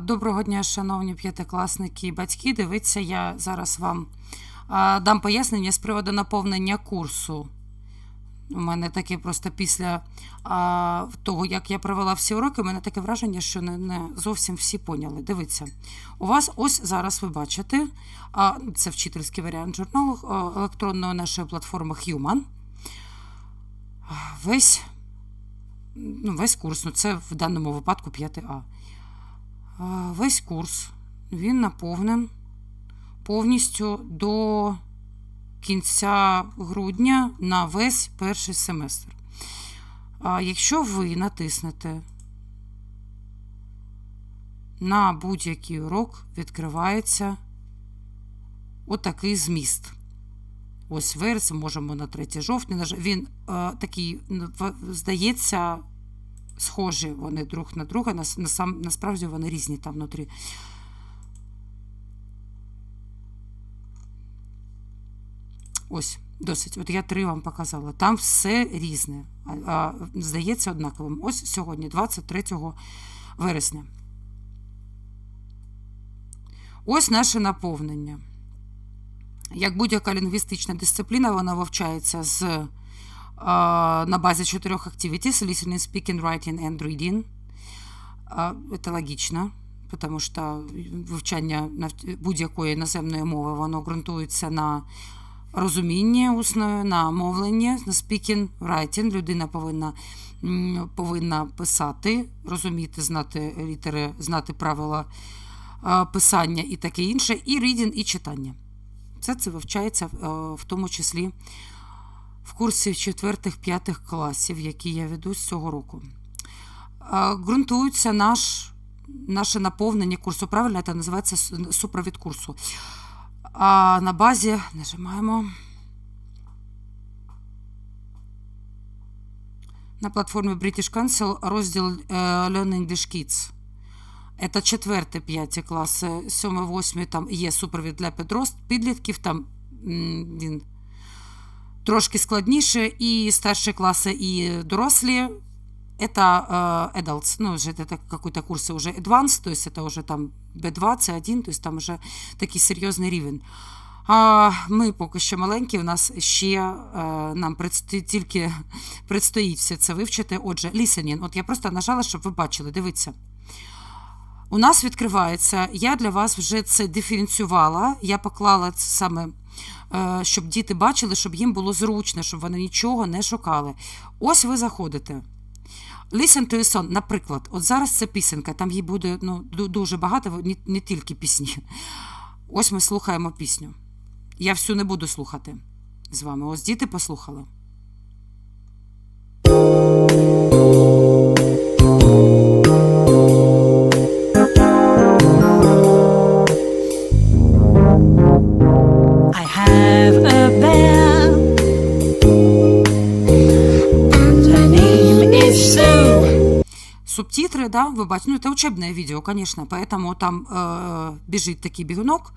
Доброго дня, шановні п'ятикласники і батьки. Дивіться, я зараз вам дам пояснення з приводу наповнення курсу. У мене таке просто після того, як я провела всі уроки, у мене таке враження, що не, не зовсім всі поняли. Дивіться, у вас ось зараз ви бачите, це вчительський варіант журналу електронної нашої платформи Human. Весь, ну, весь курс, ну це в даному випадку 5А. Весь курс він наповнен повністю до кінця грудня на весь перший семестр. А якщо ви натиснете на будь-який урок, відкривається отакий зміст. Ось вересень, можемо на 3 жовтня. Він е, такий, здається, схожі вони друг на друга. Насправді вони різні там внутрі. Ось, досить. От я три вам показала. Там все різне. А, здається однаковим. Ось сьогодні, 23 вересня. Ось наше наповнення. Як будь-яка лінгвістична дисципліна, вона вивчається з, на базі чотирьох activities – listening, speaking, writing and reading. Це логічно, тому що вивчання будь-якої іноземної мови воно ґрунтується на розумінні усною, на мовленні, на speaking, writing. Людина повинна, повинна писати, розуміти, знати літери, знати правила писання і таке інше, і reading, і читання. Все це вивчається е, в тому числі в курсі 4-5 класів, які я веду з цього року. Ґрунтується наш, наше наповнення курсу. Правильно, це називається супровід курсу. А на базі нажимаємо на платформі British Council розділ е, Learn English Kids. Це четверте, п'яті класи, сьоме, восьме там є супровід для підлітків, там він трошки складніше, і старші класи, і дорослі. Это э, adults, ну, уже это какой-то курс уже advanced, то есть это уже там B2, C1, то есть там уже такий серйозний рівень. А ми поки що маленькі, у нас ще е, нам предсто- тільки предстоїть все це вивчити. Отже, listening. От я просто нажала, щоб ви бачили. Дивіться. У нас відкривається, я для вас вже це диференціювала. Я поклала це саме, е, щоб діти бачили, щоб їм було зручно, щоб вони нічого не шукали. Ось ви заходите. Listen to a song, наприклад, от зараз це пісенка, там їй буде ну, дуже багато, не, не тільки пісні. Ось ми слухаємо пісню. Я всю не буду слухати з вами. Ось діти послухали. Субтитры, да, вы бачите, ну это учебное видео, конечно, поэтому там э, біжить такий бігунок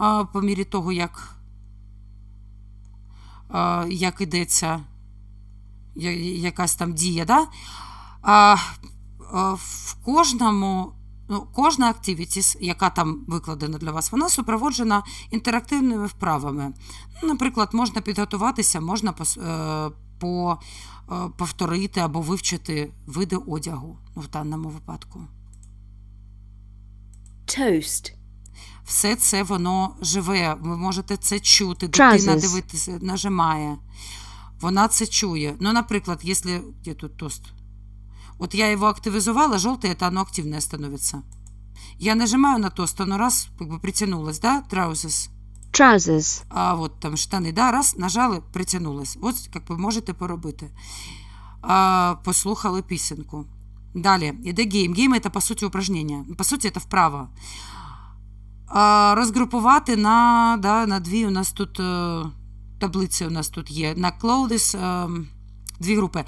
э, по мірі того, як, э, як ідеться я- якась там дія, да? А, е, в кожному, ну, кожна activities, яка там викладена для вас, вона супроводжена інтерактивними вправами. Ну, Наприклад, можна підготуватися, можна пос- е, по, е, повторити або вивчити види одягу в даному випадку. Toast. Все це воно живе. Ви можете це чути. Дитина Trousers. дивитися, нажимає. Вона це чує. Ну, наприклад, якщо. Де тут тост? От я его активизовала, желтое, это оно активное становится. Я нажимаю на тост, оно раз, притянулось, да, trousers. Trousers. А от там штани, да, раз, нажали, притягнулось. От, як ви можете поробити. А, послухали пісеньку. Далі, іде гейм. Гейм це, по суті, упражнення. По суті, це вправа. А, розгрупувати на, да, на дві у нас тут е, таблиці у нас тут є. На clothes е, дві групи.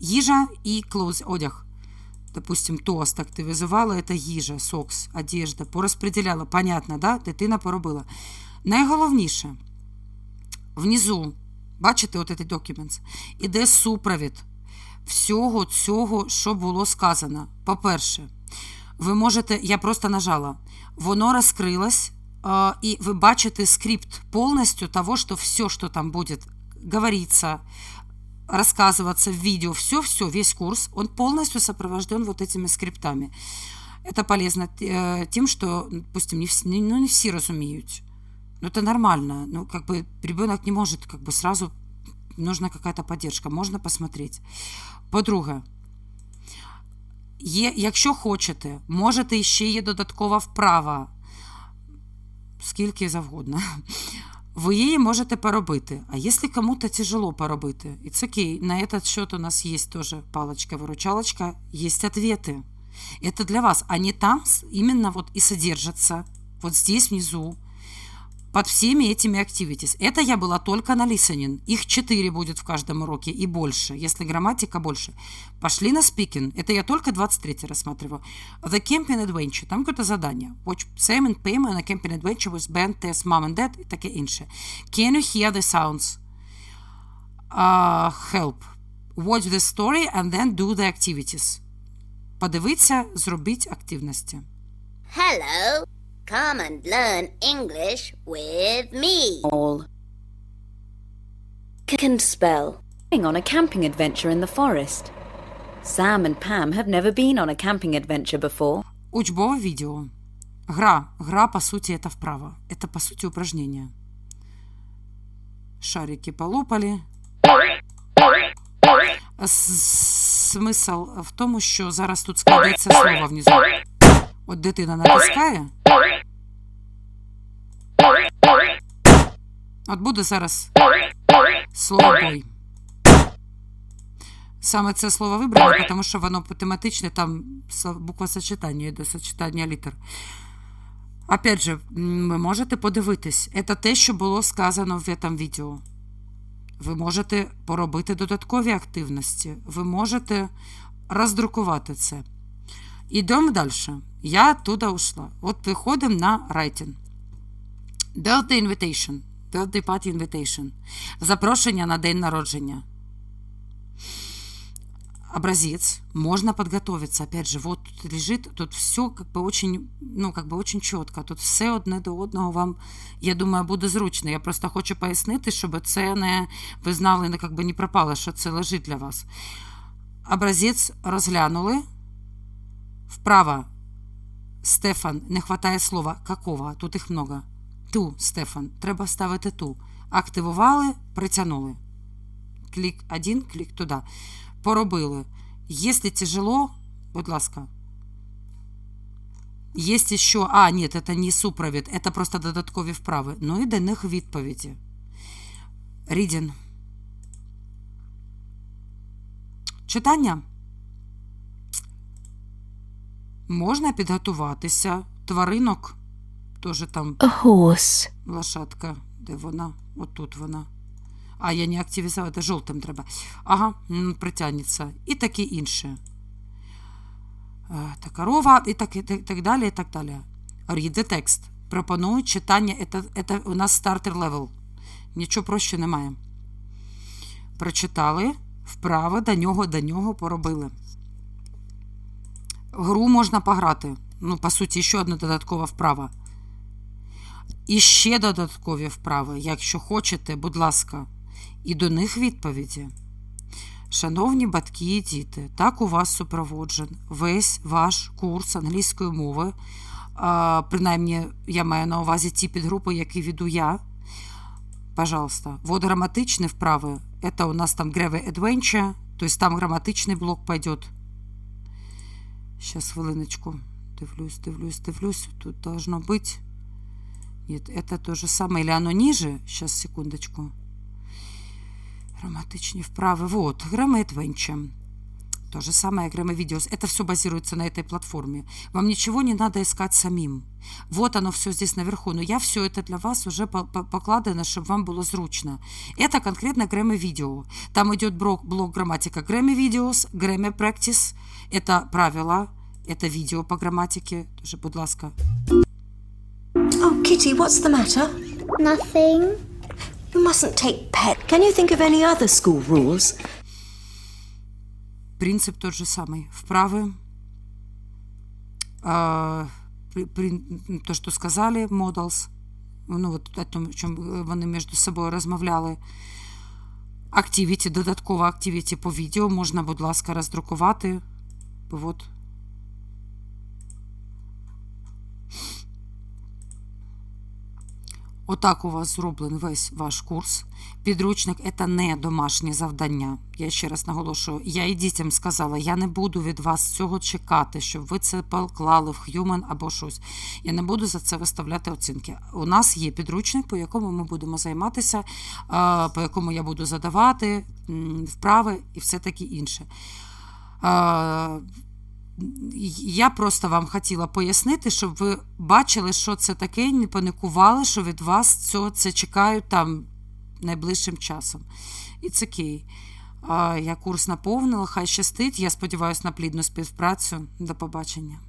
Їжа і clothes, одяг. Допустим, тост активізувала, це їжа, сокс, одежда. Порозподіляла, понятно, да? дитина поробила. Найголовніше, внизу, бачите, от цей документ, іде супровід всього цього, що було сказано. По-перше, Ви можете, я просто нажала, воно розкрилось, э, и вы бачите скрипт полностью того, что все, что там будет говориться, рассказываться в видео, все-все, весь курс, он полностью сопровожден вот этими скриптами. Это полезно э, тем, что, допустим, не, вс- не- ну, не все разумеют. Ну, это нормально. Ну, как бы ребенок не может как бы сразу... Нужна какая-то поддержка. Можна посмотреть. По-друге, є, якщо хочете, можете ще є додаткова вправа. Скільки завгодно. Ви її можете поробити. А якщо кому-то тяжело поробити, it's окей. На этот счет у нас есть тоже палочка-выручалочка, есть ответы. Это для вас. Они там с- именно вот и содержатся, вот здесь внизу, под всеми этими activities. Это я была только на listening. Их четыре будет в каждом уроке и больше, если грамматика больше. Пошли на speaking. Это я только 23 рассматриваю. The Camping Adventure. Там какое-то задание. Watch Sam and Pam on a Camping Adventure with Ben, Tess, Mom and Dad и таке інше. Can you hear the sounds? Uh, help. Watch the story and then do the activities. Подивіться, зробіть активності. Hello. Come and learn English with me. all. C- can spell. Going on a camping adventure in the forest. Sam and Pam have never been on a camping adventure before. Учбове видео. Гра. Гра, по сути, это вправо. Это, по сути, упражнение. Шарики полопали. С- Смисл в тому, що зараз тут складеться слово внизу. От дитина натискає. От буде зараз слово бой. Саме це слово вибрано, тому що воно тематичне, там буква сочетання йде, сочетання літер. Опять же, ви можете подивитись, це те, що було сказано в цьому відео. Ви можете поробити додаткові активності, ви можете роздрукувати це. Ідемо далі. Я туди ушла. От виходимо на writing. Birthday invitation. Birthday party invitation. Запрошення на день народження образец, можно подготовиться. Опять же, вот тут лежит, тут все как бы очень, ну, как бы очень чітко. Тут все одне до одного вам, я думаю, буде зручно. Я просто хочу пояснити, щоб це не ви знали, не как би не пропало, що це лежить для вас. Образець розглянули. Вправо. Стефан, не хватає слова. Какого? Тут їх много. Ту, Стефан. Треба вставити ту. Активували, притягнули. Клік один, клік туди поробили. Если тяжело, будь ласка. Есть еще. А, нет, это не супровід, это просто додаткові вправи. Ну і до них відповіді. Рідін. Читання. Можна підготуватися. Тваринок. Теж там horse. лошадка. Де вона? Отут вона. А, я не активізувала, це жовтим треба. Ага, м, притягнеться. І таке інше. Е, Та корова, і так, і так, так далі, і так далі. Read the text. Пропоную читання. Це, це у нас стартер левел. Нічого проще немає. Прочитали, вправо до нього, до нього поробили. Гру можна пограти. Ну, по суті, ще одна додаткова вправа. І ще додаткові вправи, якщо хочете, будь ласка, і до них відповіді. Шановні батьки і діти, так у вас супроводжен весь ваш курс англійської мови. А, принаймні, я маю на увазі ті підгрупи, які веду я. Пожалуйста. Вот грамматичные вправы. Это у нас там Grave Adventure, то есть там грамматичный блок пойдет. Сейчас, хвилиночку. Дивлюсь, дивлюсь, дивлюсь. Тут должно быть. Нет, это то же самое. Или оно ниже? Сейчас, секундочку. Грамматичные вправы. Вот, Adventure. То же самое Grammar Videos. Это все базируется на этой платформе. Вам ничего не надо искать самим. Вот оно все здесь наверху. Но я все это для вас уже по- по- покладено, чтобы вам было зручно. Это конкретно Grammar Video. Там идет блок, блок грамматика Grammar Videos, Grammar Practice. Это правила, это видео по грамматике. Тоже, будь ласка. Oh, Kitty, what's the matter? Nothing. You mustn't take pet. Can you think of any other school rules? Принцип тот же самый. Вправы. э, при, при, то, що сказали, models, ну, от, о тому, чому вони між собою розмовляли. Activity, додаткова activity по відео можна, будь ласка, роздрукувати. От. Отак у вас зроблений весь ваш курс. Підручник це не домашнє завдання. Я ще раз наголошую, я і дітям сказала, я не буду від вас цього чекати, щоб ви це поклали в Human або щось. Я не буду за це виставляти оцінки. У нас є підручник, по якому ми будемо займатися, по якому я буду задавати вправи і все таке інше. Я просто вам хотіла пояснити, щоб ви бачили, що це таке, не паникували, що від вас цього це чекають там найближчим часом. І це окей. Я курс наповнила, хай щастить. Я сподіваюся на плідну співпрацю. До побачення.